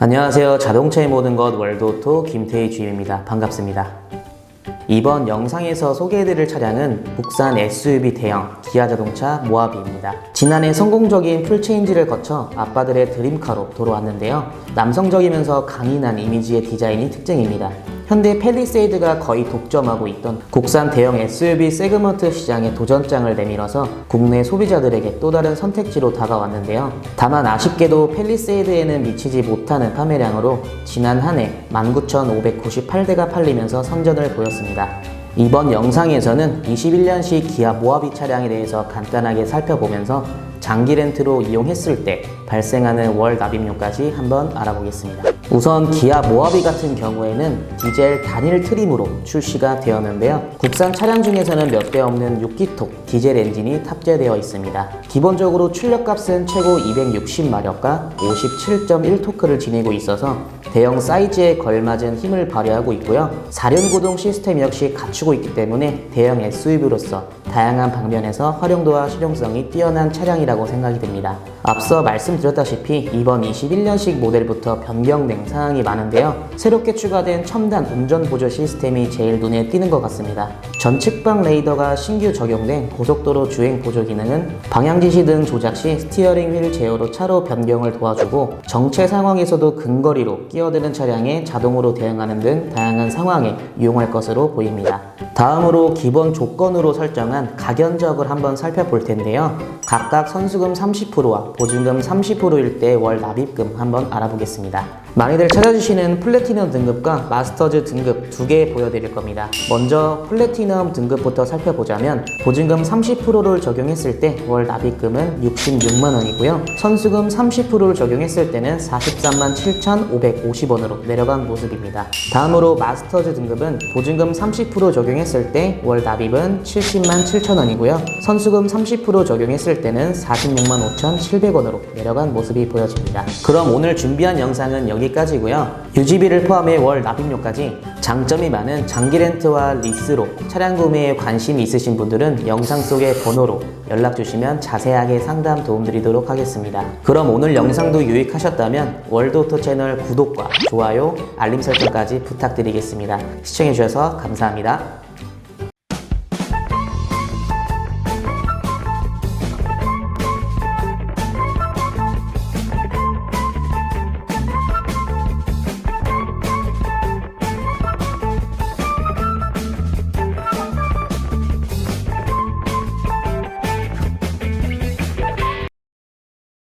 안녕하세요. 자동차의 모든 것 월드오토 김태희 주임입니다. 반갑습니다. 이번 영상에서 소개해드릴 차량은 국산 SUV 대형 기아 자동차 모하비입니다. 지난해 성공적인 풀체인지를 거쳐 아빠들의 드림카로 돌아왔는데요. 남성적이면서 강인한 이미지의 디자인이 특징입니다. 현대 팰리세이드가 거의 독점하고 있던 국산 대형 SUV 세그먼트 시장에 도전장을 내밀어서 국내 소비자들에게 또 다른 선택지로 다가왔는데요. 다만 아쉽게도 팰리세이드에는 미치지 못하는 판매량으로 지난 한 해 19,598대가 팔리면서 선전을 보였습니다. 이번 영상에서는 21년식 기아 모하비 차량에 대해서 간단하게 살펴보면서 장기 렌트로 이용했을 때 발생하는 월 납입료까지 한번 알아보겠습니다. 우선 기아 모하비 같은 경우에는 디젤 단일 트림으로 출시가 되었는데요. 국산 차량 중에서는 몇 대 없는 6기통 디젤 엔진이 탑재되어 있습니다. 기본적으로 출력값은 최고 260마력과 57.1토크를 지니고 있어서 대형 사이즈에 걸맞은 힘을 발휘하고 있고요. 4륜 구동 시스템 역시 갖추고 있기 때문에 대형 SUV로서 다양한 방면에서 활용도와 실용성이 뛰어난 차량이라고 생각이 됩니다. 앞서 말씀드렸다시피 이번 21년식 모델부터 변경된 사항이 많은데요. 새롭게 추가된 첨단 운전 보조 시스템이 제일 눈에 띄는 것 같습니다. 전측방 레이더가 신규 적용된 고속도로 주행 보조 기능은 방향 지시 등 조작 시 스티어링 휠 제어로 차로 변경을 도와주고 정체 상황에서도 근거리로 끼어드는 차량에 자동으로 대응하는 등 다양한 상황에 이용할 것으로 보입니다. 다음으로 기본 조건으로 설정한 가견적을 한번 살펴볼 텐데요. 각각 선 수금 30%와 보증금 30%일 때 월 납입금 한번 알아보겠습니다. 많이들 찾아주시는 플래티넘 등급과 마스터즈 등급 두 개 보여드릴 겁니다. 먼저 플래티넘 등급부터 살펴보자면 보증금 30%를 적용했을 때 월 납입금은 66만 원이고요. 선수금 30%를 적용했을 때는 43만 7,550원으로 내려간 모습입니다. 다음으로 마스터즈 등급은 보증금 30% 적용했을 때 월 납입은 70만 7천 원이고요. 선수금 30% 적용했을 때는 46만 5,700원으로 내려간 모습이 보여집니다. 그럼 오늘 준비한 영상은 여기 까지고요. 유지비를 포함해 월 납입료까지 장점이 많은 장기 렌트와 리스로 차량 구매에 관심이 있으신 분들은 영상 속의 번호로 연락 주시면 자세하게 상담 도움드리도록 하겠습니다. 그럼 오늘 영상도 유익하셨다면 월드오토 채널 구독과 좋아요, 알림 설정까지 부탁드리겠습니다. 시청해주셔서 감사합니다.